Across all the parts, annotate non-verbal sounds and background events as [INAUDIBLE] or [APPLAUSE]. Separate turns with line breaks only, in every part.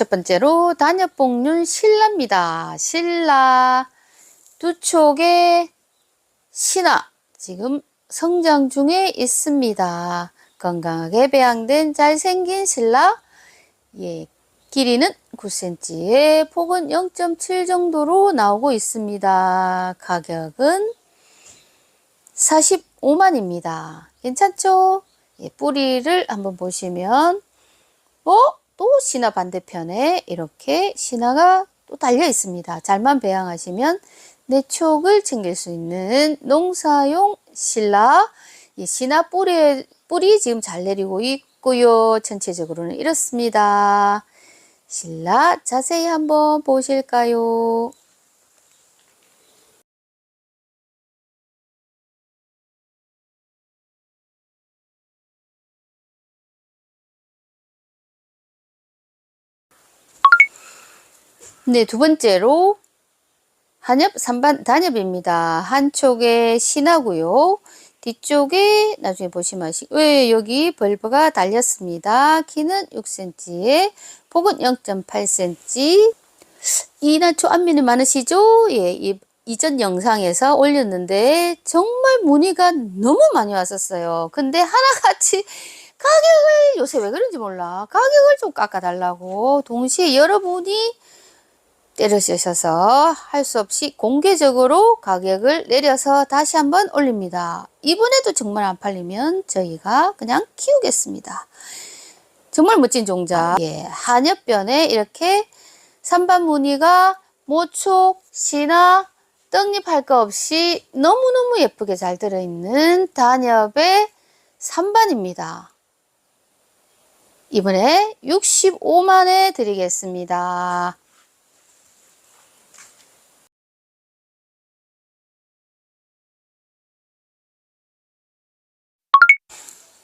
첫 번째로 단엽봉륜 신라입니다. 신라 두 촉의 신화 지금 성장 중에 있습니다. 건강하게 배양된 잘생긴 신라 예, 길이는 9cm에 폭은 0.7 정도로 나오고 있습니다. 가격은 45만입니다. 괜찮죠? 예, 뿌리를 한번 보시면 어? 또 신화 반대편에 이렇게 신화가 또 달려 있습니다. 잘만 배양하시면 내촉을 챙길 수 있는 농사용 신라 이 신화 뿌리, 뿌리 지금 잘 내리고 있고요. 전체적으로는 이렇습니다. 신라 자세히 한번 보실까요? 네, 두 번째로 한엽 3반 단엽입니다. 한쪽에 신하고요. 뒤쪽에 나중에 보시면 왜 여기 벌브가 달렸습니다. 키는 6cm에 폭은 0.8cm. 이 난초 안면이 많으시죠? 예, 이, 이전 영상에서 올렸는데 정말 문의가 너무 많이 왔었어요. 근데 하나같이 가격을 요새 왜 그런지 몰라. 가격을 좀 깎아달라고 동시에 여러분이 때려주셔서 할 수 없이 공개적으로 가격을 내려서 다시 한번 올립니다. 이번에도 정말 안 팔리면 저희가 그냥 키우겠습니다. 정말 멋진 종자. 예, 한엽변에 이렇게 산반 무늬가 모촉, 신화, 떡잎 할 거 없이 너무너무 예쁘게 잘 들어있는 단엽의 산반입니다. 이번에 65만에 드리겠습니다.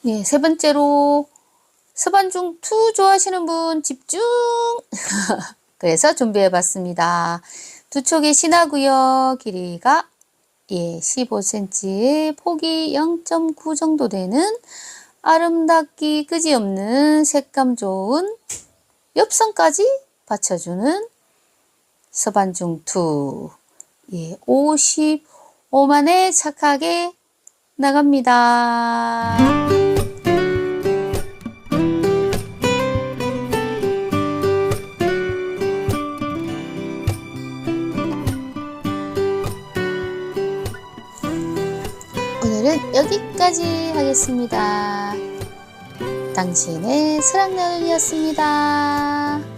네, 세 번째로 서반중 투 좋아하시는 분 집중! [LAUGHS] 그래서 준비해 봤습니다. 두 촉이 신하고요. 길이가 예, 15cm, 폭이 0.9 정도 되는 아름답기 끄지없는 색감 좋은 엽선까지 받쳐주는 서반중 투 예, 55만에 착하게 나갑니다. 오늘은 여기까지 하겠습니다. 당신의 사랑나는이었습니다.